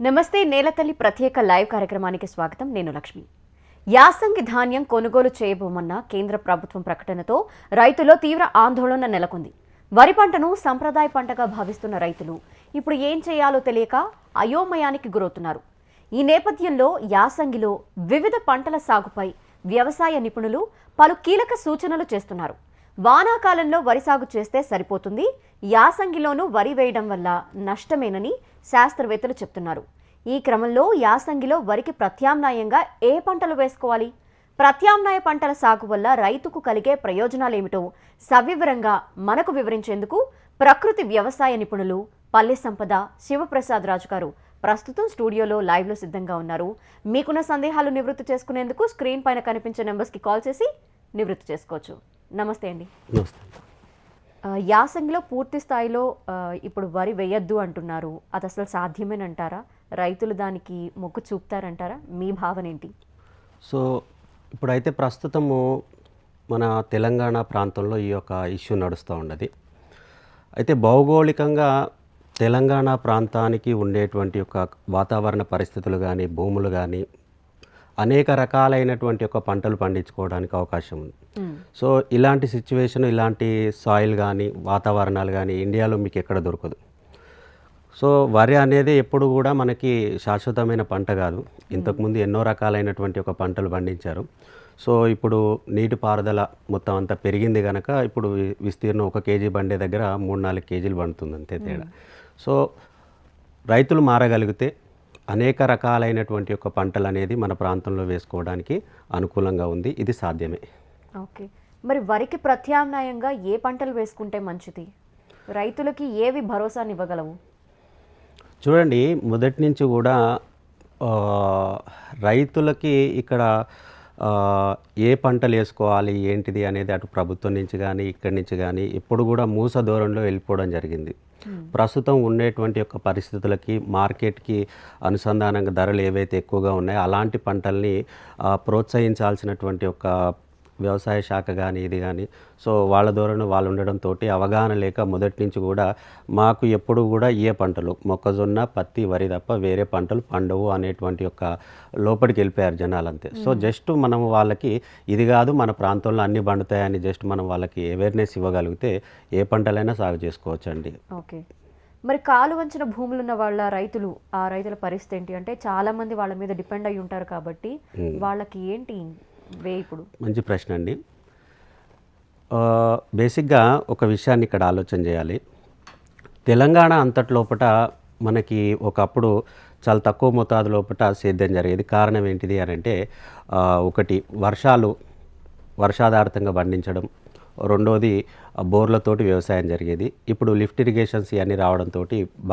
నమస్తే నేలతల్లి ప్రత్యేక లైవ్ కార్యక్రమానికి స్వాగతం. నేను లక్ష్మి. యాసంగి ధాన్యం కొనుగోలు చేయబోమన్న కేంద్ర ప్రభుత్వం ప్రకటనతో రైతుల్లో తీవ్ర ఆందోళన నెలకొంది. వరి పంటను సంప్రదాయ పంటగా భావిస్తున్న రైతులు ఇప్పుడు ఏం చేయాలో తెలియక అయోమయానికి గురవుతున్నారు. ఈ నేపథ్యంలో యాసంగిలో వివిధ పంటల సాగుపై వ్యవసాయ నిపుణులు పలు కీలక సూచనలు చేస్తున్నారు. వానాకాలంలో వరి సాగు చేస్తే సరిపోతుంది. యాసంగిలోనూ వరి వేయడం వల్ల నష్టమేనని శాస్త్రవేత్తలు చెప్తున్నారు. ఈ క్రమంలో యాసంగిలో వరికి ప్రత్యామ్నాయంగా ఏ పంటలు వేసుకోవాలి? ప్రత్యామ్నాయ పంటల సాగు వల్ల రైతుకు కలిగే ప్రయోజనాలేమిటో సవివరంగా మనకు వివరించేందుకు ప్రకృతి వ్యవసాయ నిపుణులు పల్లె సంపద శివప్రసాద్ రాజు గారు ప్రస్తుతం స్టూడియోలో లైవ్లో సిద్ధంగా ఉన్నారు. మీకున్న సందేహాలు నివృత్తి చేసుకునేందుకు స్క్రీన్ పైన కనిపించే నెంబర్స్కి కాల్ చేసి నివృత్తి చేసుకోవచ్చు. నమస్తే అండి. నమస్తే. యాసంగిలో పూర్తి స్థాయిలో ఇప్పుడు వరి వేయద్దు అంటున్నారు. అది అసలు సాధ్యమేనంటారా? రైతులు దానికి మొక్కు చూపుతారంటారా? మీ భావన ఏంటి? సో ఇప్పుడైతే ప్రస్తుతము మన తెలంగాణ ప్రాంతంలో ఈ యొక్క ఇష్యూ నడుస్తూ ఉన్నది. అయితే భౌగోళికంగా తెలంగాణ ప్రాంతానికి ఉండేటువంటి యొక్క వాతావరణ పరిస్థితులు కానీ భూములు కానీ అనేక రకాలైనటువంటి యొక్క పంటలు పండించుకోవడానికి అవకాశం ఉంది. సో ఇలాంటి సిచ్యువేషన్ ఇలాంటి సాయిల్ కానీ వాతావరణాలు కానీ ఇండియాలో మీకు ఎక్కడ దొరకదు. సో వరి అనేది ఎప్పుడు కూడా మనకి శాశ్వతమైన పంట కాదు. ఇంతకుముందు ఎన్నో రకాలైనటువంటి ఒక పంటలు పండించారు. సో ఇప్పుడు నీటిపారుదల మొత్తం అంతా పెరిగింది కనుక ఇప్పుడు విస్తీర్ణం ఒక కేజీ బండే దగ్గర మూడు నాలుగు కేజీలు పండుతుంది అంతే తేడా. సో రైతులు మారగలిగితే అనేక రకాలైనటువంటి యొక్క పంటలు అనేది మన ప్రాంతంలో వేసుకోవడానికి అనుకూలంగా ఉంది. ఇది సాధ్యమే. ఓకే. మరి వరికి ప్రత్యామ్నాయంగా ఏ పంటలు వేసుకుంటే మంచిది? రైతులకి ఏవి భరోసానివ్వగలవు? చూడండి మొదటి నుంచి కూడా రైతులకి ఇక్కడ ఏ పంటలు వేసుకోవాలి ఏంటిది అనేది అటు ప్రభుత్వం నుంచి కానీ ఇక్కడి నుంచి కానీ ఎప్పుడు కూడా మూస దూరంలో వెళ్ళిపోవడం జరిగింది. Hmm. ప్రస్తుతం ఉండేటువంటి యొక్క పరిస్థితులకి మార్కెట్కి అనుసంధానంగా ధరలు ఏవైతే ఎక్కువగా ఉన్నాయో అలాంటి పంటల్ని ప్రోత్సహించాల్సినటువంటి ఒక వ్యవసాయ శాఖ కానీ ఇది కానీ సో వాళ్ళ ధోరణి వాళ్ళు ఉండడంతో అవగాహన లేక మొదటి నుంచి కూడా మాకు ఎప్పుడు కూడా ఏ పంటలు. మొక్కజొన్న పత్తి వరి తప్ప వేరే పంటలు పండవు అనేటువంటి యొక్క లోపలికి వెళ్ళిపోయారు జనాలు అంతే సో జస్ట్ మనం వాళ్ళకి ఇది కాదు మన ప్రాంతంలో అన్ని పండుతాయని జస్ట్ మనం వాళ్ళకి అవేర్నెస్ ఇవ్వగలిగితే ఏ పంటలైనా సాగు చేసుకోవచ్చు అండి ఓకే. మరి కాలు వంచిన భూములు ఉన్న వాళ్ళ రైతులు ఆ రైతుల పరిస్థితి ఏంటి? అంటే చాలా మంది వాళ్ళ మీద డిపెండ్ అయి ఉంటారు కాబట్టి వాళ్ళకి ఏంటి వే ఇప్పుడు మంచి ప్రశ్న అండి. బేసిక్గా ఒక విషయాన్ని ఇక్కడ ఆలోచన చేయాలి. తెలంగాణ అంతటి లోపల మనకి ఒకప్పుడు చాలా తక్కువ మోతాదు లోపట సేద్యం జరిగేది. కారణం ఏంటిది అని అంటే ఒకటి వర్షాలు వర్షాధారితంగా పండించడం. రెండోది బోర్లతోటి వ్యవసాయం జరిగేది. ఇప్పుడు లిఫ్ట్ ఇరిగేషన్స్ ఇవన్నీ రావడంతో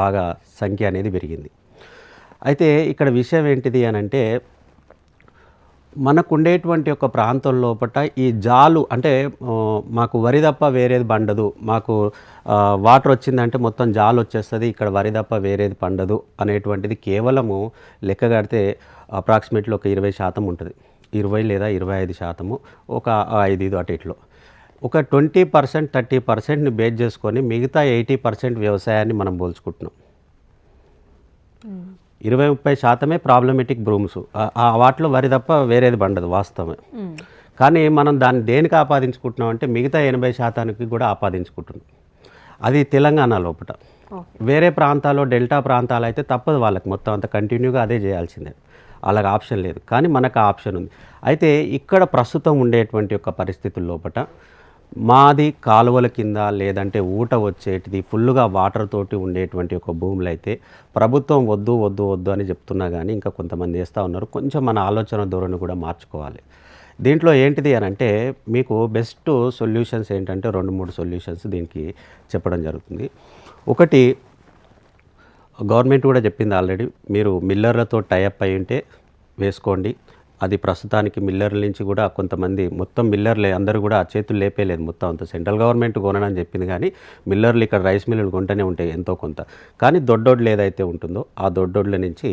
బాగా సంఖ్య అనేది పెరిగింది. అయితే ఇక్కడ విషయం ఏంటిది అని అంటే మనకు ఉండేటువంటి ఒక ప్రాంతం లోపల ఈ జాలు అంటే మాకు వరి తప్ప వేరేది పండదు. మాకు వాటర్ వచ్చిందంటే మొత్తం జాలు వచ్చేస్తుంది. ఇక్కడ వరి తప్ప వేరేది పండదు అనేటువంటిది కేవలము లెక్క కడితే అప్రాక్సిమేట్లీ ఒక ఇరవై శాతం ఉంటుంది. ఇరవై లేదా ఇరవై ఐదు శాతము ఒక ఐదు ఐదు అటు ఇట్లో. ఒక ట్వంటీ పర్సెంట్ థర్టీ పర్సెంట్ని బేస్ చేసుకొని మిగతా ఎయిటీ పర్సెంట్ వ్యవసాయాన్ని మనం పోల్చుకుంటున్నాం. ఇరవై ముప్పై శాతమే ప్రాబ్లమెటిక్ బ్రూమ్స్. ఆ వాటిలో వరి తప్ప వేరేది పండదు వాస్తవమే. కానీ మనం దాన్ని దేనికి ఆపాదించుకుంటున్నాం అంటే మిగతా ఎనభై శాతానికి కూడా ఆపాదించుకుంటున్నాం. అది తెలంగాణ లోపల వేరే ప్రాంతాల్లో డెల్టా ప్రాంతాలు అయితే తప్పదు వాళ్ళకి. మొత్తం అంత కంటిన్యూగా అదే చేయాల్సిందే. వాళ్ళకి ఆప్షన్ లేదు. కానీ మనకు ఆప్షన్ ఉంది. అయితే ఇక్కడ ప్రస్తుతం ఉండేటువంటి యొక్క పరిస్థితుల లోపట మాది కాలువల కింద లేదంటే ఊట వచ్చేటిది ఫుల్గా వాటర్ తోటి ఉండేటువంటి ఒక భూములు అయితే ప్రభుత్వం వద్దు వద్దు వద్దు అని చెప్తున్నా కానీ ఇంకా కొంతమంది వేస్తూ ఉన్నారు. కొంచెం మన ఆలోచన ధోరణి కూడా మార్చుకోవాలి. దీంట్లో ఏంటిది అని అంటే మీకు బెస్ట్ సొల్యూషన్స్ ఏంటంటే రెండు మూడు సొల్యూషన్స్ దీనికి చెప్పడం జరుగుతుంది. ఒకటి గవర్నమెంట్ కూడా చెప్పింది ఆల్రెడీ మీరు మిల్లర్లతో టైఅప్ అయి ఉంటే వేసుకోండి. అది ప్రస్తుతానికి మిల్లర్ల నుంచి కూడా కొంతమంది మొత్తం మిల్లర్లే అందరూ కూడా చేతులు లేపేలేదు మొత్తం అంత. సెంట్రల్ గవర్నమెంట్ కొనని చెప్పింది కానీ మిల్లర్లు ఇక్కడ రైస్ మిల్లులు కొంటూనే ఉంటాయి ఎంతో కొంత. కానీ దొడ్డొడ్లు ఏదైతే ఉంటుందో ఆ దొడ్డొడ్ల నుంచి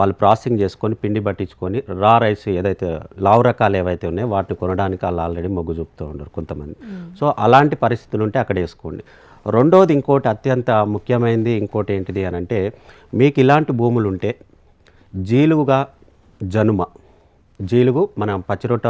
వాళ్ళు ప్రాసెసింగ్ చేసుకొని పిండి పట్టించుకొని రా రైస్ ఏదైతే లావు రకాలు ఏవైతే ఉన్నాయో వాటిని కొనడానికి వాళ్ళు ఆల్రెడీ మొగ్గు చూపుతూ ఉన్నారు కొంతమంది. సో అలాంటి పరిస్థితులు ఉంటే అక్కడ వేసుకోండి. రెండోది ఇంకోటి అత్యంత ముఖ్యమైనది ఇంకోటి ఏంటిది అని అంటే మీకు ఇలాంటి భూములు ఉంటే జీలుగుగా జనుమ జీలుగు మనం పచ్చిరొట్ట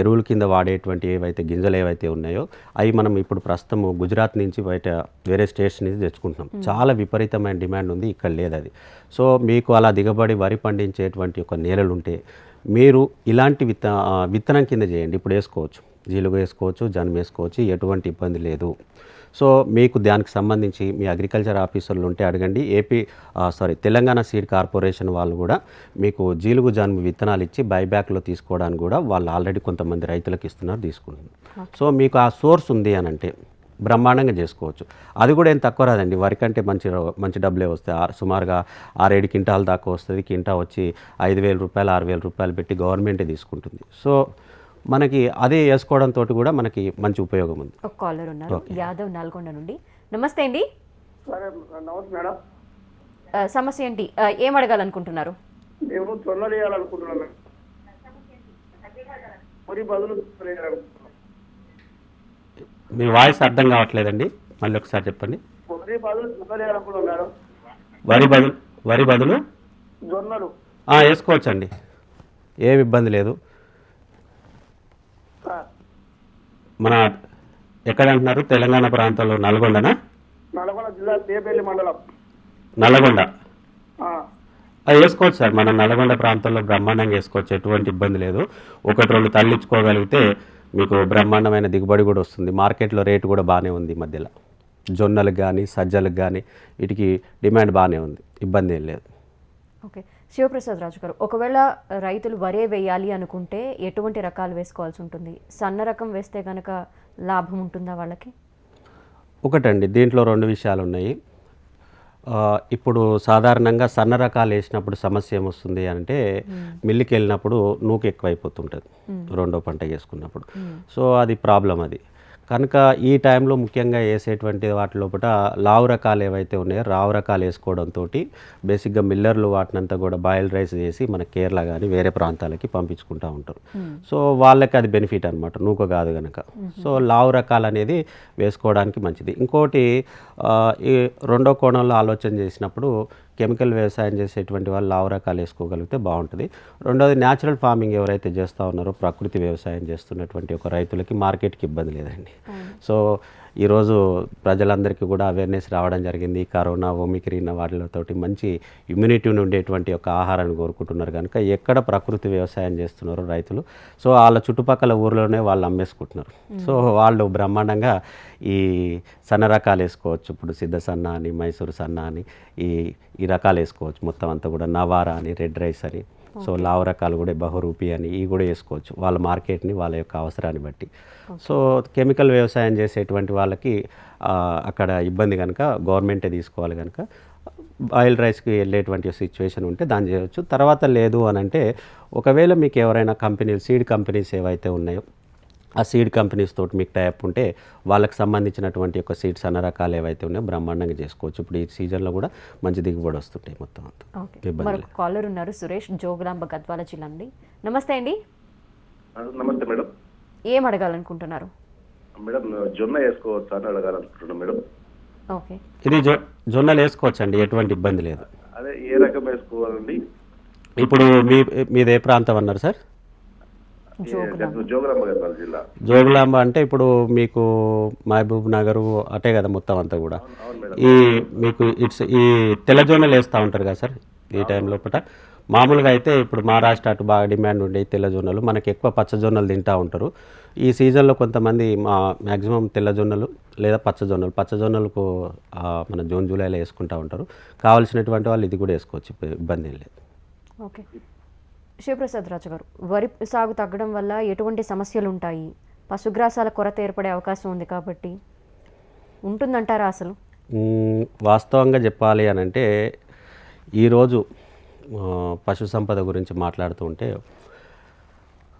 ఎరువుల కింద వాడేటువంటి ఏవైతే గింజలు ఏవైతే ఉన్నాయో అవి మనం ఇప్పుడు ప్రస్తుతం గుజరాత్ నుంచి బయట వేరే స్టేట్స్ నుంచి తెచ్చుకుంటున్నాం. చాలా విపరీతమైన డిమాండ్ ఉంది ఇక్కడ లేదు అది సో మీకు అలా దిగబడి వరి పండించేటువంటి ఒక నేలలు ఉంటే మీరు ఇలాంటి విత్త విత్తనం కింద చేయండి. ఇప్పుడు వేసుకోవచ్చు జీలుగు వేసుకోవచ్చు జనం వేసుకోవచ్చు ఎటువంటి ఇబ్బంది లేదు. సో మీకు దానికి సంబంధించి మీ అగ్రికల్చర్ ఆఫీసర్లు ఉంటే అడగండి. AP sorry Telangana seed corporation వాళ్ళు కూడా మీకు జీలుగు జన్మ విత్తనాలు ఇచ్చి బైబ్యాక్లో తీసుకోవడానికి కూడా వాళ్ళు ఆల్రెడీ కొంతమంది రైతులకు ఇస్తున్నారు తీసుకుంటున్నారు సో మీకు ఆ సోర్స్ ఉంది అని అంటే బ్రహ్మాండంగా చేసుకోవచ్చు. అది కూడా ఏం తక్కువ రాదండి. వరి కంటే మంచి మంచి డబ్బులే వస్తాయి. ఆరు- సుమారుగా ఆరేడు క్వింటాల దాకా వస్తుంది. కింటా వచ్చి ఐదు వేల రూపాయలు ఆరు వేల రూపాయలు పెట్టి గవర్నమెంటే తీసుకుంటుంది. సో మనకి అదే వేసుకోవడంతో కూడా మనకి మంచి ఉపయోగం ఉంది. ఒక కాలర్ ఉన్నారు. యాదవ్ నల్గొండ నుండి. నమస్తే అండి. మేడం. సమస్య ఏంటి? ఏం అడగాలనుకుంటున్నారు? మేము జొన్నలు వేయాలనుకుంటున్నాం మేడం. మరి బదులు జొన్నలు వేయాలనుకుంటున్నాం మీ వాయిస్ అర్థం కావట్లేదండి. మళ్ళీ ఒకసారి చెప్పండి. వరి బదులు మేడం. వరి బదులు వరి బదులు? జొన్నలు. ఆ, వేసుకోవచ్చండి. ఏమి ఇబ్బంది లేదు ఆ, మన ఎక్కడ అంటున్నారు తెలంగాణ ప్రాంతంలో నల్గొండనా? నల్గొండ జిల్లా తేపల్లి మండలం. నల్లగొండ ఆ, అది వేసుకోవచ్చు సార్. మన నల్గొండ ప్రాంతంలో బ్రహ్మాండంగా వేసుకోవచ్చు. ఎటువంటి ఇబ్బంది లేదు. ఒకటి రెండు తల్లించుకోగలిగితే మీకు బ్రహ్మాండమైన దిగుబడి కూడా వస్తుంది. మార్కెట్లో రేటు కూడా బాగానే ఉంది ఈ మధ్యలో. జొన్నలకు కానీ సజ్జలకు కానీ వీటికి డిమాండ్ బాగానే ఉంది. ఇబ్బంది ఏం లేదు. ఓకే. శివప్రసాద్ రాజు గారు ఒకవేళ రైతులు వరే వేయాలి అనుకుంటే ఎటువంటి రకాలు వేసుకోవాల్సి ఉంటుంది? సన్న రకం వేస్తే కనుక లాభం ఉంటుందా వాళ్ళకి? ఒకటండి దీంట్లో రెండు విషయాలు ఉన్నాయి ఇప్పుడు సాధారణంగా సన్న రకాలు వేసినప్పుడు సమస్య ఏమొస్తుంది అంటే మిల్లుకి వెళ్ళినప్పుడు నూకు ఎక్కువైపోతుంటుంది రెండో పంట వేసుకున్నప్పుడు సో అది ప్రాబ్లం అది. కనుక ఈ టైంలో ముఖ్యంగా వేసేటువంటి వాటి లోపల లావు రకాలు ఏవైతే ఉన్నాయో రావు రకాలు వేసుకోవడంతో బేసిక్గా మిల్లర్లు వాటినంతా కూడా బాయిల్ రైస్ చేసి మన కేరళ కానీ వేరే ప్రాంతాలకి పంపించుకుంటూ ఉంటారు. సో వాళ్ళకి అది బెనిఫిట్ అనమాట నూక కాదు కనుక సో లావు రకాలు అనేది వేసుకోవడానికి మంచిది. ఇంకోటి ఈ రెండో కోణంలో ఆలోచన చేసినప్పుడు కెమికల్ వ్యవసాయం చేసేటువంటి వాళ్ళు లావు రకాలు వేసుకోగలిగితే బాగుంటుంది. రెండోది న్యాచురల్ ఫార్మింగ్ ఎవరైతే చేస్తూ ఉన్నారో ప్రకృతి వ్యవసాయం చేస్తున్నటువంటి ఒక రైతులకి మార్కెట్కి ఇబ్బంది లేదండి. సో ఈరోజు ప్రజలందరికీ కూడా అవేర్నెస్ రావడం జరిగింది. కరోనా ఓమిక్రీన్ వాటితోటి మంచి ఇమ్యూనిటీ ఉండేటువంటి ఒక ఆహారాన్ని కోరుకుంటున్నారు కనుక ఎక్కడ ప్రకృతి వ్యవసాయం చేస్తున్నారో రైతులు. సో వాళ్ళ చుట్టుపక్కల ఊర్లోనే వాళ్ళు అమ్మేసుకుంటున్నారు. సో వాళ్ళు బ్రహ్మాండంగా ఈ సన్న రకాలు వేసుకోవచ్చు. ఇప్పుడు సిద్ధ సన్న అని మైసూరు సన్న అని ఈ ఈ రకాలు వేసుకోవచ్చు. మొత్తం అంతా కూడా నవారా అని రెడ్ రైస్ అని. సో లావు రకాలు కూడా బహురూపి అని ఇవి కూడా వేసుకోవచ్చు వాళ్ళ మార్కెట్ని వాళ్ళ యొక్క అవసరాన్ని బట్టి. సో కెమికల్ వ్యవసాయం చేసేటువంటి వాళ్ళకి అక్కడ ఇబ్బంది కనుక గవర్నమెంటే తీసుకోవాలి కనుక ఆయిల్ రైస్కి వెళ్ళేటువంటి సిచ్యువేషన్ ఉంటే దాన్ని చేయవచ్చు తర్వాత లేదు అని అంటే ఒకవేళ మీకు ఎవరైనా కంపెనీలు సీడ్ కంపెనీస్ ఏవైతే ఉన్నాయో ఆ సీడ్ కంపెనీస్ తోటి మీకు టైప్ ఉంటే వాళ్ళకి సంబంధించినటువంటి ఒక సీడ్స్ అన్న రకాలు ఏవైతే ఉన్నాయో బ్రహ్మాండంగా చేసుకోవచ్చు. ఇప్పుడు ఈ సీజన్లో కూడా మంచి దిగుబడి వస్తుంటాయి మొత్తం అంతా. ఓకే. ఇబ్బంది మరొక కాలర్ ఉన్నారు సురేష్ జోగులాంబ గద్వాల జిల్లా నుండి నమస్తే అండి. నమస్తే మేడం. ఏం అడగాలనుకుంటున్నారు? మేడం జొన్న వేసుకోవచ్చా అని అడగాలనుకుంటున్నాను మేడం. ఓకే. ఇది జొ జొన్నలు వేసుకోవచ్చండి ఎటువంటి ఇబ్బంది లేదు. అదే ఏ రకం వేసుకోవాలండి? ఇప్పుడు మీ మీది ఏ ప్రాంతం అన్నారు సార్? జోగులాంబ. జిల్లా. అంటే ఇప్పుడు మీకు మహబూబ్ నగర్ అటే కదా మొత్తం అంతా కూడా. ఈ మీకు ఇట్స్ ఈ తెల్ల జొన్నలు వేస్తూ ఉంటారు కదా సార్ ఈ టైం లోపల. మామూలుగా అయితే ఇప్పుడు మహారాష్ట్ర అటు బాగా డిమాండ్ ఉండే ఈ తెల్ల జొన్నలు మనకి ఎక్కువ పచ్చ జొన్నలు తింటూ ఉంటారు. ఈ సీజన్లో కొంతమంది మా మ్యాక్సిమం తెల్ల జొన్నలు లేదా పచ్చ జొన్నలు పచ్చ జొన్నలకు ఆ, మన జూన్ జూలైలో వేసుకుంటూ ఉంటారు. కావాల్సినటువంటి వాళ్ళు ఇది కూడా వేసుకోవచ్చు ఇబ్బ- ఇబ్బంది ఏం లేదు. ఓకే. శివప్రసాద్ రాజు గారు వరి సాగు తగ్గడం వల్ల ఎటువంటి సమస్యలు ఉంటాయి పశుగ్రాసాల కొరత ఏర్పడే అవకాశం ఉంది కాబట్టి ఉంటుందంటారా అసలు? వాస్తవంగా చెప్పాలి అని అంటే ఈరోజు పశు సంపద గురించి మాట్లాడుతూ ఉంటే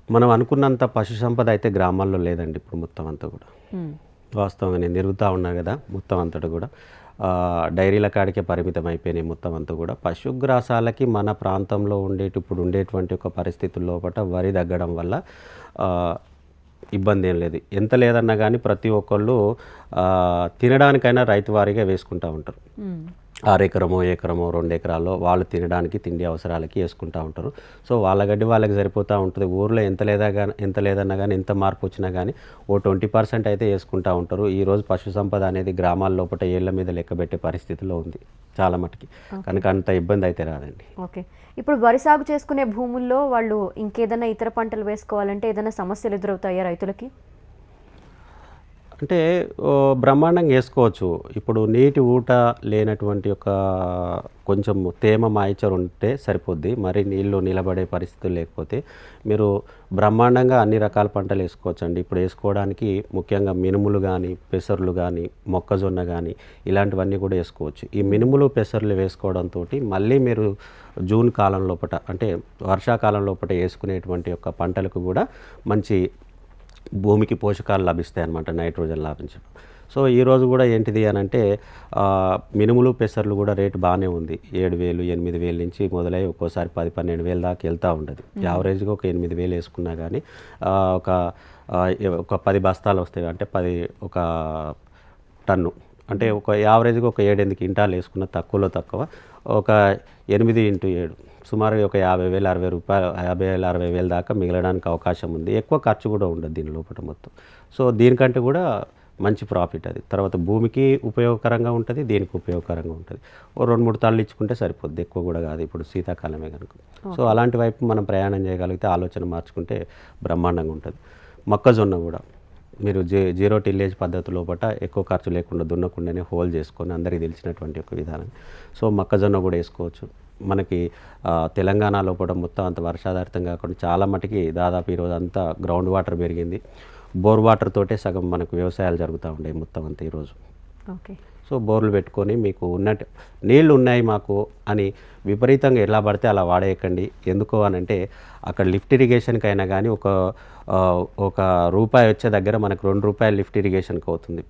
మనం అనుకున్నంత పశు సంపద అయితే గ్రామాల్లో లేదండి ఇప్పుడు మొత్తం అంతా కూడా. వాస్తవంగా నేను తిరుగుతూ ఉన్నా కదా మొత్తం అంతటా కూడా. డైరీల కాడికే పరిమితం అయిపోయినాయి మొత్తం అంతా కూడా పశుగ్రాసాలకి మన ప్రాంతంలో ఉండేటి ఇప్పుడు ఉండేటువంటి ఒక పరిస్థితుల లోపల వరి తగ్గడం వల్ల ఇబ్బంది ఏం లేదు. ఎంత లేదన్నా కానీ ప్రతి ఒక్కళ్ళు తినడానికైనా రైతు వారీగా వేసుకుంటూ ఉంటారు. ఆరెకరమో ఎకరమో రెండు ఎకరాల్లో వాళ్ళు తినడానికి తిండి అవసరాలకి వేసుకుంటూ ఉంటారు. సో వాళ్ళ గడ్డి వాళ్ళకి సరిపోతూ ఉంటుంది. ఊర్లో ఎంత లేదా కానీ ఎంత లేదన్నా కానీ ఎంత మార్పు వచ్చినా కానీ ఓ ట్వంటీ పర్సెంట్ అయితే వేసుకుంటూ ఉంటారు. ఈరోజు పశు సంపద అనేది గ్రామాల లోపల ఏళ్ళ మీద లెక్కబెట్టే పరిస్థితిలో ఉంది చాలా మటుకి. కనుక అంత ఇబ్బంది అయితే రాదండి. ఓకే. ఇప్పుడు వరి సాగు చేసుకునే భూముల్లో వాళ్ళు ఇంకేదైనా ఇతర పంటలు వేసుకోవాలంటే ఏదైనా సమస్యలు ఎదురవుతాయా రైతులకి? అంటే బ్రహ్మాండంగా వేసుకోవచ్చు. ఇప్పుడు నీటి ఊట లేనటువంటి ఒక కొంచెం తేమ మాయిచర్ ఉంటే సరిపోద్ది. మరి నీళ్ళు నిలబడే పరిస్థితులు లేకపోతే మీరు బ్రహ్మాండంగా అన్ని రకాల పంటలు వేసుకోవచ్చు అండి ఇప్పుడు వేసుకోవడానికి ముఖ్యంగా మినుములు కానీ పెసర్లు కానీ మొక్కజొన్న కానీ ఇలాంటివన్నీ కూడా వేసుకోవచ్చు. ఈ మినుములు పెసర్లు వేసుకోవడంతో మళ్ళీ మీరు జూన్ కాలం లోపట అంటే వర్షాకాలం లోపట వేసుకునేటువంటి యొక్క పంటలకు కూడా మంచి భూమికి పోషకాలు లభిస్తాయి అన్నమాట నైట్రోజన్ లభించడం. సో ఈరోజు కూడా ఏంటిది అని అంటే మినుములు పెసర్లు కూడా రేటు బాగానే ఉంది. ఏడు వేలు ఎనిమిది వేలు నుంచి మొదలై ఒక్కోసారి పది పన్నెండు వేలు దాకా వెళ్తూ ఉండదు. యావరేజ్గా ఒక ఎనిమిది వేలు వేసుకున్నా కానీ ఒక ఒక పది బస్తాలు వస్తాయి. అంటే పది ఒక టన్ను. అంటే ఒక యావరేజ్గా ఒక ఏడెనిమిది క్వింటాలు వేసుకున్న తక్కువలో తక్కువ ఒక ఎనిమిది ఇంటూ ఏడు. సుమారుగా ఒక యాభై వేలు అరవై రూపాయలు యాభై వేలు అరవై వేలు దాకా మిగలడానికి అవకాశం ఉంది. ఎక్కువ ఖర్చు కూడా ఉండదు దీని లోపల మొత్తం. సో దీనికంటే కూడా మంచి ప్రాఫిట్ అది. తర్వాత భూమికి ఉపయోగకరంగా ఉంటుంది దీనికి ఉపయోగకరంగా ఉంటుంది. ఓ రెండు మూడు తాళ్ళు ఇచ్చుకుంటే సరిపోద్ది. ఎక్కువ కూడా కాదు. ఇప్పుడు శీతాకాలమే కనుక. సో అలాంటి వైపు మనం ప్రయాణం చేయగలిగితే ఆలోచన మార్చుకుంటే బ్రహ్మాండంగా ఉంటుంది. మొక్కజొన్న కూడా. మీరు జీ జీరో టిల్లేజ్ పద్ధతి లోపల ఎక్కువ ఖర్చు లేకుండా దున్నకుండానే హోల్ చేసుకొని అందరికీ తెలిసినటువంటి ఒక విధానం. సో మొక్కజొన్న కూడా వేసుకోవచ్చు. మనకి తెలంగాణలో తెలంగాణ లోపల మొత్తం అంత వర్షాధారితం కాకుండా చాలా మటుకి దాదాపు ఈరోజు అంతా గ్రౌండ్ వాటర్ పెరిగింది. బోర్ వాటర్ తోటే సగం మనకు వ్యవసాయాలు జరుగుతూ ఉండేవి మొత్తం అంతా ఈరోజు సో బోర్లు పెట్టుకొని మీకు ఉన్నట్టు నీళ్ళు ఉన్నాయి మాకు అని విపరీతంగా ఎలా పడితే అలా వాడేయకండి. ఎందుకు అని అంటే అక్కడ లిఫ్ట్ ఇరిగేషన్కి అయినా కానీ ఒక ఒక రూపాయి వచ్చే దగ్గర మనకు రెండు రూపాయలు లిఫ్ట్ ఇరిగేషన్కి అవుతుంది.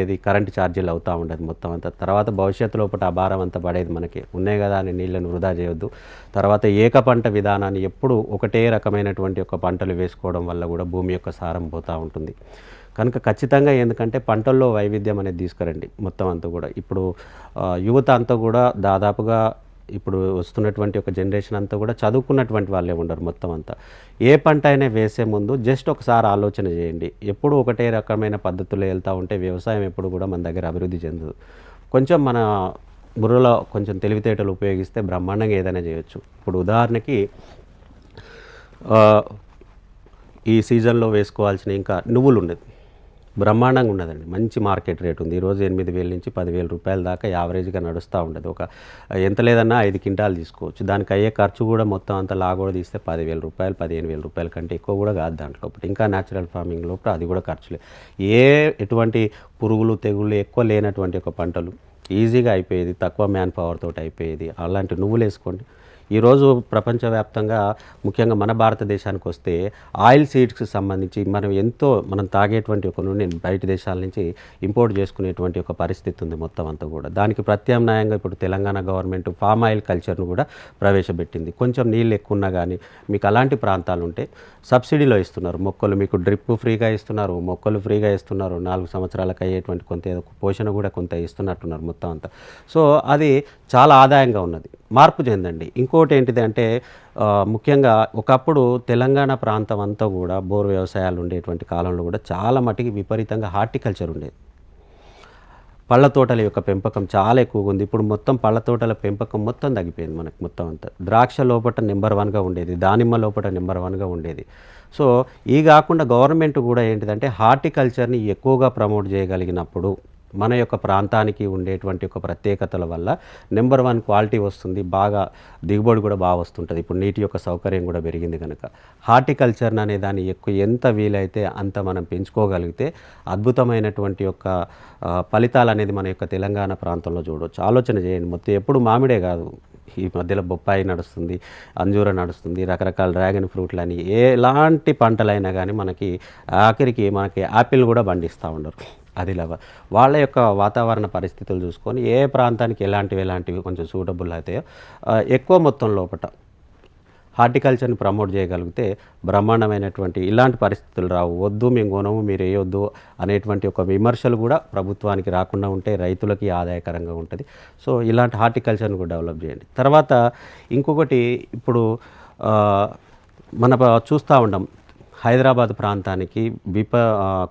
ఏది కరెంట్ ఛార్జీలు అవుతూ ఉండదు మొత్తం అంతా. తర్వాత భవిష్యత్తు లోపల ఆ భారం అంతా పడేది మనకి. ఉన్నాయి కదా అని నీళ్ళని వృధా చేయొద్దు. తర్వాత ఏక పంట విధానాన్ని ఎప్పుడు ఒకటే రకమైనటువంటి ఒక పంటలు వేసుకోవడం వల్ల కూడా భూమి యొక్క సారం పోతూ ఉంటుంది. కనుక ఖచ్చితంగా ఎందుకంటే పంటల్లో వైవిధ్యం అనేది తీసుకురండి మొత్తం అంతా కూడా. ఇప్పుడు యువత అంతా కూడా దాదాపుగా ఇప్పుడు వస్తున్నటువంటి ఒక జనరేషన్ అంతా కూడా చదువుకున్నటువంటి వాళ్ళే ఉండరు మొత్తం అంతా. ఏ పంట అయినా వేసే ముందు జస్ట్ ఒకసారి ఆలోచన చేయండి. ఎప్పుడు ఒకటే రకమైన పద్ధతులు వెళ్తూ ఉంటే వ్యవసాయం ఎప్పుడు కూడా మన దగ్గర అభివృద్ధి చెందదు. కొంచెం మన బుర్రలో కొంచెం తెలివితేటలు ఉపయోగిస్తే బ్రహ్మాండంగా ఏదైనా చేయొచ్చు. ఇప్పుడు ఉదాహరణకి ఈ సీజన్లో వేసుకోవాల్సిన ఇంకా నువ్వులు ఉండేది బ్రహ్మాండంగా ఉన్నదండి మంచి మార్కెట్ రేట్ ఉంది. ఈరోజు ఎనిమిది వేల నుంచి పదివేల రూపాయల దాకా యావరేజ్గా నడుస్తూ ఉండదు. ఒక ఎంత లేదన్నా ఐదు క్వింటాలు తీసుకోవచ్చు. దానికి అయ్యే ఖర్చు కూడా మొత్తం అంతా లాగోడ తీస్తే పదివేల రూపాయలు పదిహేను వేల రూపాయల కంటే ఎక్కువ కూడా కాదు దాంట్లో. ఇంకా న్యాచురల్ ఫార్మింగ్ లోపల అది కూడా ఖర్చులే ఏ ఎటువంటి పురుగులు తెగుళ్ళు ఎక్కువ లేనటువంటి ఒక పంటలు ఈజీగా అయిపోయేది తక్కువ మ్యాన్ పవర్ తోటి అయిపోయేది. అలాంటి నువ్వులు వేసుకోండి. ఈరోజు ప్రపంచవ్యాప్తంగా ముఖ్యంగా మన భారతదేశానికి వస్తే ఆయిల్ సీడ్స్కి సంబంధించి మనం ఎంతో మనం తాగేటువంటి ఒక నూనె బయట దేశాల నుంచి ఇంపోర్ట్ చేసుకునేటువంటి ఒక పరిస్థితి ఉంది మొత్తం అంతా కూడా. దానికి ప్రత్యామ్నాయంగా ఇప్పుడు తెలంగాణ గవర్నమెంట్ ఫామ్ ఆయిల్ కల్చర్ను కూడా ప్రవేశపెట్టింది. కొంచెం నీళ్ళు ఎక్కువ ఉన్నా కానీ మీకు అలాంటి ప్రాంతాలు ఉంటే సబ్సిడీలో ఇస్తున్నారు. మొక్కలు మీకు డ్రిప్ ఫ్రీగా ఇస్తున్నారు. మొక్కలు ఫ్రీగా ఇస్తున్నారు. నాలుగు సంవత్సరాలకు అయ్యేటువంటి కొంత ఏదో పోషణ కూడా కొంత ఇస్తున్నట్టున్నారు మొత్తం అంతా. సో అది చాలా ఆదాయంగా ఉన్నది. మార్పు చెందండి. ఇంకోటి ఏంటిది అంటే ముఖ్యంగా ఒకప్పుడు తెలంగాణ ప్రాంతం అంతా కూడా బోర్ వ్యవసాయాలు ఉండేటువంటి కాలంలో కూడా చాలా మటుకి విపరీతంగా హార్టికల్చర్ ఉండేది. పళ్ళ తోటల యొక్క పెంపకం చాలా ఎక్కువగా ఉంది. ఇప్పుడు మొత్తం పళ్ళ తోటల పెంపకం మొత్తం తగ్గిపోయింది మనకు మొత్తం అంతా. ద్రాక్ష లోపల నెంబర్ వన్గా ఉండేది దానిమ్మ లోపల నెంబర్ వన్గా ఉండేది. సో ఈ కాకుండా గవర్నమెంట్ కూడా ఏంటిదంటే హార్టికల్చర్ని ఎక్కువగా ప్రమోట్ చేయగలిగినప్పుడు మన యొక్క ప్రాంతానికి ఉండేటువంటి ఒక ప్రత్యేకతల వల్ల నెంబర్ వన్ క్వాలిటీ వస్తుంది బాగా దిగుబడి కూడా బాగా వస్తుంటుంది. ఇప్పుడు నీటి యొక్క సౌకర్యం కూడా పెరిగింది కనుక హార్టికల్చర్ అనే దాన్ని ఎక్కువ ఎంత వీలైతే అంత మనం పెంచుకోగలిగితే అద్భుతమైనటువంటి యొక్క ఫలితాలు అనేది మన యొక్క తెలంగాణ ప్రాంతంలో చూడవచ్చు ఆలోచన చేయండి. మొత్తం ఎప్పుడు మామిడే కాదు. ఈ మధ్యలో బొప్పాయి నడుస్తుంది అంజూర నడుస్తుంది రకరకాల డ్రాగన్ ఫ్రూట్లు అని. ఎలాంటి పంటలైనా కానీ మనకి ఆఖరికి మనకి యాపిల్ కూడా పండిస్తూ ఉండరు. అది లవ వాళ్ళ యొక్క వాతావరణ పరిస్థితులు చూసుకొని ఏ ప్రాంతానికి ఎలాంటివి ఎలాంటివి కొంచెం సూటబుల్ అవుతాయో ఎక్కువ మొత్తం లోపట హార్టికల్చర్ని ప్రమోట్ చేయగలిగితే బ్రహ్మాండమైనటువంటి ఇలాంటి పరిస్థితులు రావు. వద్దు మేము కొనము మీరు వేయొద్దు అనేటువంటి ఒక విమర్శలు కూడా ప్రభుత్వానికి రాకుండా ఉంటే రైతులకి ఆదాయకరంగా ఉంటుంది. సో ఇలాంటి హార్టికల్చర్ని కూడా డెవలప్ చేయండి. తర్వాత ఇంకొకటి ఇప్పుడు మన చూస్తూ ఉండం. హైదరాబాద్ ప్రాంతానికి విప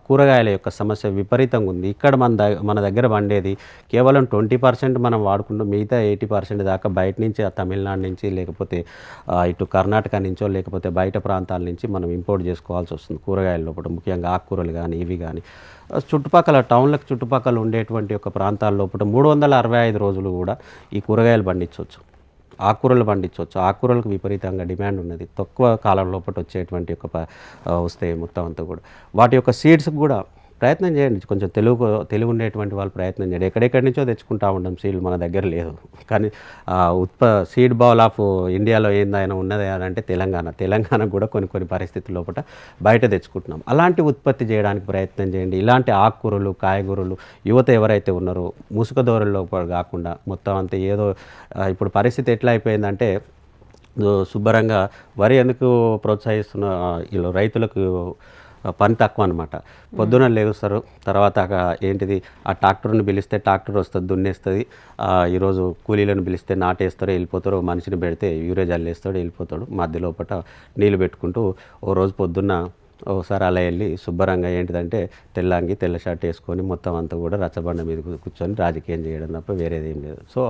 కూరగాయల యొక్క సమస్య విపరీతంగా ఉంది. ఇక్కడ మన ద మన దగ్గర పండేది కేవలం ట్వంటీ పర్సెంట్ మనం వాడుకుంటూ మిగతా ఎయిటీ పర్సెంట్ దాకా బయట నుంచి ఆ తమిళనాడు నుంచి లేకపోతే ఇటు కర్ణాటక నుంచో లేకపోతే బయట ప్రాంతాల నుంచి మనం ఇంపోర్ట్ చేసుకోవాల్సి వస్తుంది కూరగాయల లోపల. ముఖ్యంగా ఆకుకూరలు కానీ ఇవి కానీ చుట్టుపక్కల టౌన్లకు చుట్టుపక్కల ఉండేటువంటి ఒక ప్రాంతాల లోపల మూడు వందల అరవై ఐదు రోజులు కూడా ఈ కూరగాయలు పండించవచ్చు. ఆకుకూరలు పండించవచ్చు. ఆకుకూరలకు విపరీతంగా డిమాండ్ ఉన్నది. తక్కువ కాలం లోపల వచ్చేటువంటి ఒక ప- వస్తాయి మొత్తం అంతా కూడా. వాటి యొక్క సీడ్స్కి కూడా ప్రయత్నం చేయండి. కొంచెం తెలుగు తెలుగు ఉండేటువంటి వాళ్ళు ప్రయత్నం చేయండి. ఎక్కడెక్కడి నుంచో తెచ్చుకుంటా ఉండడం సీడ్ మన దగ్గర లేదు. కానీ ఉత్ప సీడ్ బౌల్ ఆఫ్ ఇండియాలో ఏందైనా ఉన్నది అంటే తెలంగాణ. తెలంగాణ కూడా కొన్ని కొన్ని పరిస్థితుల లోపల బయట తెచ్చుకుంటున్నాం. అలాంటి ఉత్పత్తి చేయడానికి ప్రయత్నం చేయండి. ఇలాంటి ఆకుకూరలు కాయగూరలు యువత ఎవరైతే ఉన్నారో ముసుక దూరంలో కాకుండా మొత్తం అంతా ఏదో ఇప్పుడు పరిస్థితి ఎట్లా అయిపోయిందంటే శుభ్రంగా వరి ఎందుకు ప్రోత్సహిస్తున్న వీళ్ళు రైతులకు పని తక్కువ అనమాట పొద్దున లేస్తారు తర్వాత ఏంటిది ఆ ట్రాక్టర్ని పిలిస్తే ట్రాక్టర్ వస్తుంది దున్నేస్తుంది. ఈరోజు కూలీలను పిలిస్తే నాటేస్తారు వెళ్ళిపోతారు మనిషిని పెడితే యూరేజ్ అల్లేస్తాడు వెళ్ళిపోతాడు. మధ్య లోపల నీళ్ళు పెట్టుకుంటూ ఓ రోజు పొద్దున్న ఒకసారి అలా వెళ్ళి శుభ్రంగా ఏంటిదంటే తెల్లంగి తెల్ల షర్ట్ వేసుకొని మొత్తం అంతా కూడా రచ్చబండ మీద కూర్చొని రాజకీయం చేయడం తప్ప వేరేది ఏం లేదు. సో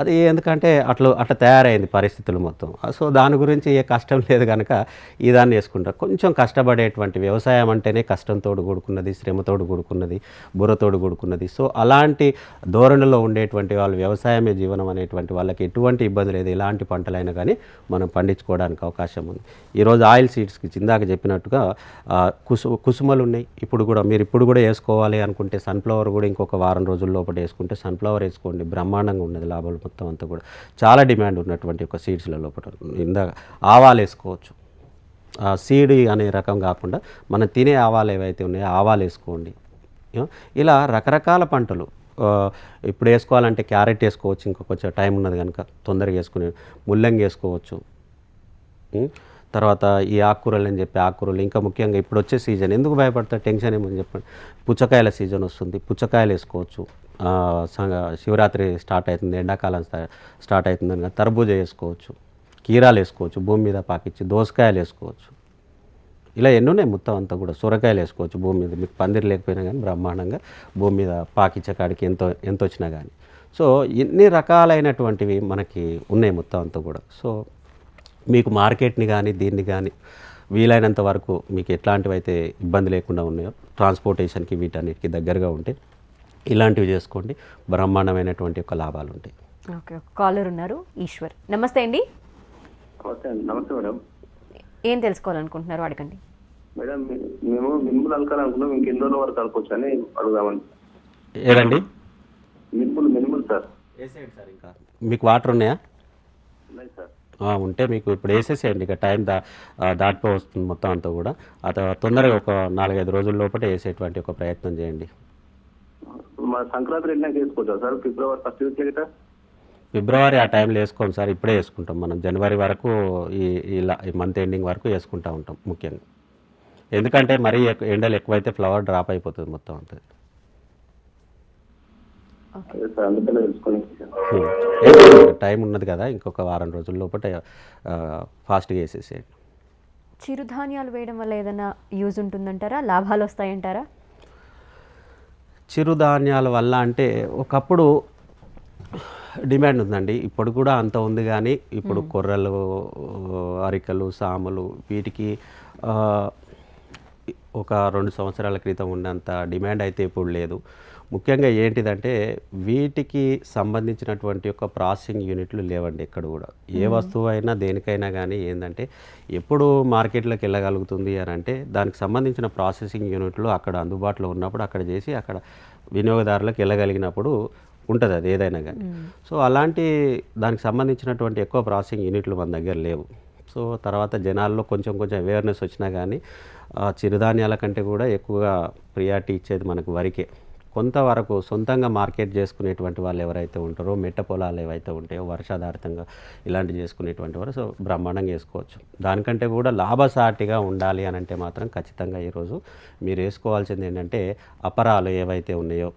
అది ఎందుకంటే అట్లా అట్లా తయారైంది పరిస్థితులు మొత్తం. సో దాని గురించి ఏ కష్టం లేదు కనుక ఈ దాన్ని వేసుకుంటారు కొంచెం కష్టపడేటువంటి వ్యవసాయం అంటేనే కష్టంతో కూడుకున్నది శ్రమతోడు కూడుకున్నది బుర్రతోడు కూడుకున్నది. సో అలాంటి ధోరణిలో ఉండేటువంటి వాళ్ళు వ్యవసాయమే జీవనం అనేటువంటి వాళ్ళకి ఎటువంటి ఇబ్బంది లేదు. ఎలాంటి పంటలైనా కానీ మనం పండించుకోవడానికి అవకాశం ఉంది. ఈరోజు ఆయిల్ సీడ్స్కి ఇందాక చెప్పినట్టుగా కుసు కుసుమలు ఉన్నాయి ఇప్పుడు కూడా మీరు ఇప్పుడు కూడా వేసుకోవాలి అనుకుంటే సన్ఫ్లవర్ కూడా ఇంకొక వారం రోజుల లోపల వేసుకుంటే సన్ఫ్లవర్ వేసుకోండి. బ్రహ్మాండంగా ఉన్నది లాభాలు మొత్తం అంతా కూడా. చాలా డిమాండ్ ఉన్నటువంటి ఒక సీడ్స్ల లోపల. ఇందాక ఆవాలు వేసుకోవచ్చు. ఆ సీడ్ అనే రకం కాకుండా మనం తినే ఆవాలు ఏవైతే ఉన్నాయో ఆవాలు వేసుకోండి. ఇలా రకరకాల పంటలు ఇప్పుడు వేసుకోవాలంటే క్యారెట్ వేసుకోవచ్చు. ఇంకా కొంచెం టైం ఉన్నది కనుక తొందరగా వేసుకుని ముల్లంగి వేసుకోవచ్చు. తర్వాత ఈ ఆకుకూరలు అని చెప్పి ఆకుకూరలు ఇంకా ముఖ్యంగా ఇప్పుడు వచ్చే సీజన్. ఎందుకు భయపడతారు టెన్షన్ ఏమని చెప్పండి. పుచ్చకాయల సీజన్ వస్తుంది. పుచ్చకాయలు వేసుకోవచ్చు. శివరాత్రి స్టార్ట్ అవుతుంది ఎండాకాలం స్టార్ట్ అవుతుంది కనుక తర్బూజా వేసుకోవచ్చు. కీరాలు వేసుకోవచ్చు. భూమి మీద పాకిచ్చి దోసకాయలు వేసుకోవచ్చు. ఇలా ఎన్నున్నాయి మొత్తం అంతా కూడా? సొరకాయలు వేసుకోవచ్చు భూమి మీద. మీకు పందిరి లేకపోయినా కానీ బ్రహ్మాండంగా భూమి మీద పాకిచ్చే కాడికి ఎంతో ఎంత వచ్చినా కానీ. సో ఎన్ని రకాలైనటువంటివి మనకి ఉన్నాయి మొత్తం అంతా కూడా. సో మీకు మార్కెట్ని కానీ దీన్ని కానీ వీలైనంత వరకు మీకు ఎట్లాంటివి అయితే ఇబ్బంది లేకుండా ఉన్నాయో ట్రాన్స్పోర్టేషన్కి వీటన్నిటికీ దగ్గరగా ఉంటే ఇలాంటివి చేసుకోండి. బ్రహ్మాండమైనటువంటి యొక్క లాభాలు ఉంటాయి. ఓకే కాలర్ ఉన్నారు ఈశ్వర్. నమస్తే అండి. నమస్తే మేడం. ఏం తెలుసుకోవాలనుకుంటున్నారు? అడగండి. మేడం మేము మినుములు అలకాలనుకున్నాం ఇంకెన్ని రోజుల వరకు అలకొచ్చు అని అడుగుదామని. ఏదండి? మినుములు మినుములు సార్. సార్ ఇంకా మీకు వాటర్ ఉన్నాయా? ఉన్నాయి సార్. ఉంటే మీకు ఇప్పుడు వేసేసేయండి. ఇక టైం దా ఆ, దాటిపో వస్తుంది మొత్తం అంతా కూడా. అత తొందరగా ఒక నాలుగైదు రోజుల లోపల వేసేటువంటి ఒక ప్రయత్నం చేయండి. సంక్రాంతి వేసుకోవచ్చా sir? February first week February ఆ టైంలో వేసుకోండి సార్. ఇప్పుడే వేసుకుంటాం. మనం జనవరి వరకు ఈ ఈ లా- ఈ మంత్ ఎండింగ్ వరకు వేసుకుంటూ ఉంటాం ముఖ్యంగా. ఎందుకంటే మరీ ఎండలు ఎక్కువైతే ఫ్లవర్ డ్రాప్ అయిపోతుంది మొత్తం అంతా. టైం ఉన్నది కదా ఇంకొక వారం రోజుల లోపల ఫాస్ట్గా వేసేసేయండి చిరుధాన్యాలు వేయడం వల్ల ఏదైనా యూజ్ ఉంటుందంటారా? లాభాలు వస్తాయంటారా? చిరుధాన్యాల వల్ల అంటే ఒకప్పుడు డిమాండ్ ఉందండి. ఇప్పుడు కూడా అంత ఉంది కానీ ఇప్పుడు కొర్రలు అరికలు సామలు వీటికి ఒక రెండు సంవత్సరాల క్రితం ఉన్నంత డిమాండ్ అయితే ఇప్పుడు లేదు. ముఖ్యంగా ఏంటిదంటే వీటికి సంబంధించినటువంటి ఒక ప్రాసెసింగ్ యూనిట్లు లేవండి ఎక్కడ కూడా. ఏ వస్తువు అయినా దేనికైనా కానీ ఏంటంటే ఎప్పుడు మార్కెట్లోకి వెళ్ళగలుగుతుంది అని అంటే దానికి సంబంధించిన ప్రాసెసింగ్ యూనిట్లు అక్కడ అందుబాటులో ఉన్నప్పుడు అక్కడ చేసి అక్కడ వినియోగదారులకు వెళ్ళగలిగినప్పుడు ఉంటుంది అది ఏదైనా కానీ సో అలాంటి దానికి సంబంధించినటువంటి ఎక్కువ ప్రాసెసింగ్ యూనిట్లు మన దగ్గర లేవు. సో తర్వాత జనాల్లో కొంచెం కొంచెం అవేర్నెస్ వచ్చినా కానీ ఆ చిరుధాన్యాల కంటే కూడా ఎక్కువగా ప్రియారిటీ ఇచ్చేది మనకు వరికే. కొంతవరకు సొంతంగా మార్కెట్ చేసుకునేటువంటి వాళ్ళు ఎవరైతే ఉంటారో మెట్ట పొలాలు ఏవైతే ఉంటాయో వర్షాధారితంగా ఇలాంటివి చేసుకునేటువంటి వారు సో బ్రహ్మాండంగా వేసుకోవచ్చు దానికంటే కూడా లాభసాటిగా ఉండాలి అని అంటే మాత్రం ఖచ్చితంగా ఈరోజు మీరు వేసుకోవాల్సింది ఏంటంటే అపరాలు ఏవైతే ఉన్నాయో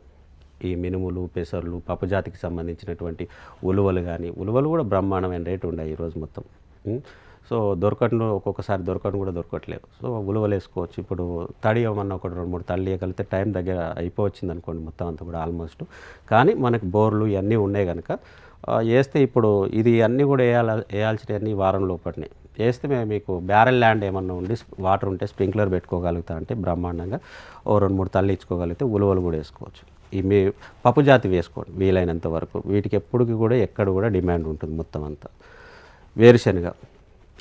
ఈ మినుములు పెసర్లు పప్పు జాతికి సంబంధించినటువంటి ఉలువలు కానీ ఉలువలు కూడా బ్రహ్మాండమైన రేటు ఉన్నాయి ఈరోజు మొత్తం. సో దొరకటం ఒక్కొక్కసారి దొరకడం కూడా దొరకట్లేదు. సో ఉలువలు వేసుకోవచ్చు ఇప్పుడు తడి ఏమన్నా ఒకటి రెండు మూడు తల్లి వేయగలిగితే టైం దగ్గర అయిపోవచ్చింది అనుకోండి మొత్తం అంతా కూడా ఆల్మోస్ట్. కానీ మనకి బోర్లు ఇవన్నీ ఉన్నాయి కనుక వేస్తే ఇప్పుడు ఇది అన్నీ కూడా వేయాల వేయాల్సినవన్నీ వారం లోపటినే. వేస్తే మేము మీకు బ్యారెల్ ల్యాండ్ ఏమన్నా ఉండి వాటర్ ఉంటే స్ప్రింక్లర్ పెట్టుకోగలుగుతా అంటే బ్రహ్మాండంగా ఓ రెండు మూడు తల్లి ఇచ్చుకోగలిగితే ఉలువలు కూడా వేసుకోవచ్చు. ఈ మీ పప్పు జాతి వేసుకోండి వీలైనంత వరకు. వీటికి ఎప్పటికి కూడా ఎక్కడ కూడా డిమాండ్ ఉంటుంది మొత్తం అంతా. వేరుశనగ.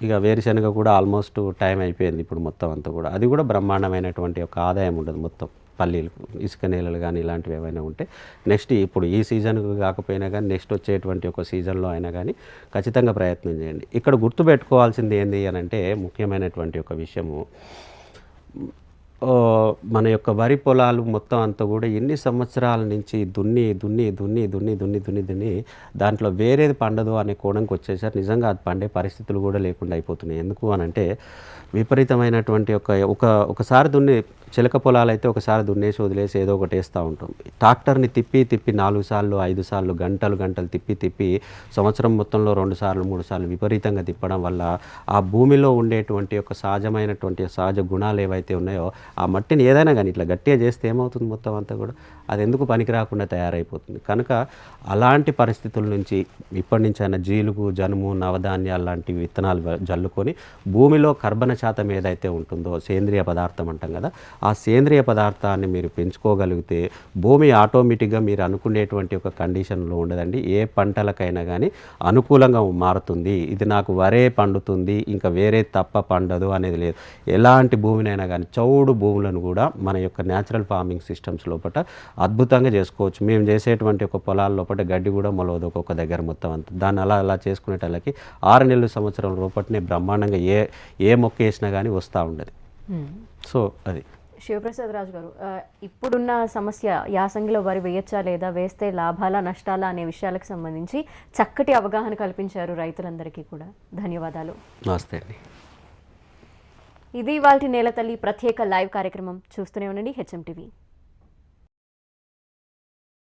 ఇక వేరుశనగ కూడా ఆల్మోస్ట్ టైం అయిపోయింది ఇప్పుడు మొత్తం అంతా కూడా. అది కూడా బ్రహ్మాండమైనటువంటి ఒక ఆదాయం ఉండదు మొత్తం పల్లీలు ఇసుక నేలలు కానీ ఇలాంటివి ఏమైనా ఉంటే. నెక్స్ట్ ఇప్పుడు ఈ సీజన్కు కాకపోయినా కానీ నెక్స్ట్ వచ్చేటువంటి ఒక సీజన్లో అయినా కానీ ఖచ్చితంగా ప్రయత్నం చేయండి. ఇక్కడ గుర్తుపెట్టుకోవాల్సింది ఏంది అని అంటే ముఖ్యమైనటువంటి ఒక విషయము. మన యొక్క వరి పొలాలు మొత్తం అంతా కూడా ఎన్ని సంవత్సరాల నుంచి దున్ని దున్ని దున్ని దున్ని దున్ని దున్ని దున్ని దాంట్లో వేరేది పండదు అనే కోణంకి వచ్చేసరి. నిజంగా అది పండే పరిస్థితులు కూడా లేకుండా అయిపోతున్నాయి. ఎందుకు అని అంటే విపరీతమైనటువంటి ఒక ఒక ఒకసారి దున్ని చిలక పొలాలు అయితే ఒకసారి దున్నేసి వదిలేసి ఏదో ఒకటి వేస్తూ ఉంటాం. ట్రాక్టర్ని తిప్పి తిప్పి నాలుగు సార్లు ఐదు సార్లు గంటలు గంటలు తిప్పి తిప్పి సంవత్సరం మొత్తంలో రెండు సార్లు మూడు సార్లు విపరీతంగా తిప్పడం వల్ల ఆ భూమిలో ఉండేటువంటి ఒక సహజమైనటువంటి సహజ గుణాలు ఏవైతే ఉన్నాయో ఆ మట్టిని ఏదైనా కానీ ఇట్లా గట్టిగా చేస్తే ఏమవుతుంది మొత్తం అంతా కూడా? అది ఎందుకు పనికి రాకుండా తయారైపోతుంది? కనుక అలాంటి పరిస్థితుల నుంచి ఇప్పటి నుంచి అయినా జీలుగు జనుము నవధాన్యాలు లాంటి విత్తనాలు జల్లుకొని భూమిలో కర్బన శాతం ఏదైతే ఉంటుందో సేంద్రియ పదార్థం అంటాం కదా ఆ సేంద్రియ పదార్థాన్ని మీరు పెంచుకోగలిగితే భూమి ఆటోమేటిక్గా మీరు అనుకునేటువంటి ఒక కండిషన్లో ఉండదండి. ఏ పంటలకైనా కానీ అనుకూలంగా మారుతుంది. ఇది నాకు వరే పండుతుంది ఇంకా వేరే తప్ప పండదు అనేది లేదు. ఎలాంటి భూమినైనా కానీ చౌడు భూములను కూడా మన యొక్క న్యాచురల్ ఫార్మింగ్ సిస్టమ్స్ లోపల అద్భుతంగా చేసుకోవచ్చు. మేము చేసేటువంటి ఒక పొలాల లోపల గడ్డి కూడా మొలవదు ఒక్కొక్క దగ్గర మొత్తం అంతా. దాన్ని అలా అలా చేసుకునేటళ్ళకి ఆరు నెలల సంవత్సరం లోపలనే బ్రహ్మాండంగా ఏ ఏ మొక్క వేసినా కానీ వస్తూ ఉండదు. సో అది. శివప్రసాద్ రాజు గారు ఇప్పుడున్న సమస్య యాసంగిలో వరి వేయచ్చా లేదా వేస్తే లాభాలా నష్టాలా అనే విషయాలకు సంబంధించి చక్కటి అవగాహన కల్పించారు రైతులందరికీ కూడా. ధన్యవాదాలు. నమస్తే అండి. ఇది ఇవాళ నేల తల్లి ప్రత్యేక లైవ్ కార్యక్రమం. చూస్తూనే ఉండండి హెచ్ఎం టీవీ.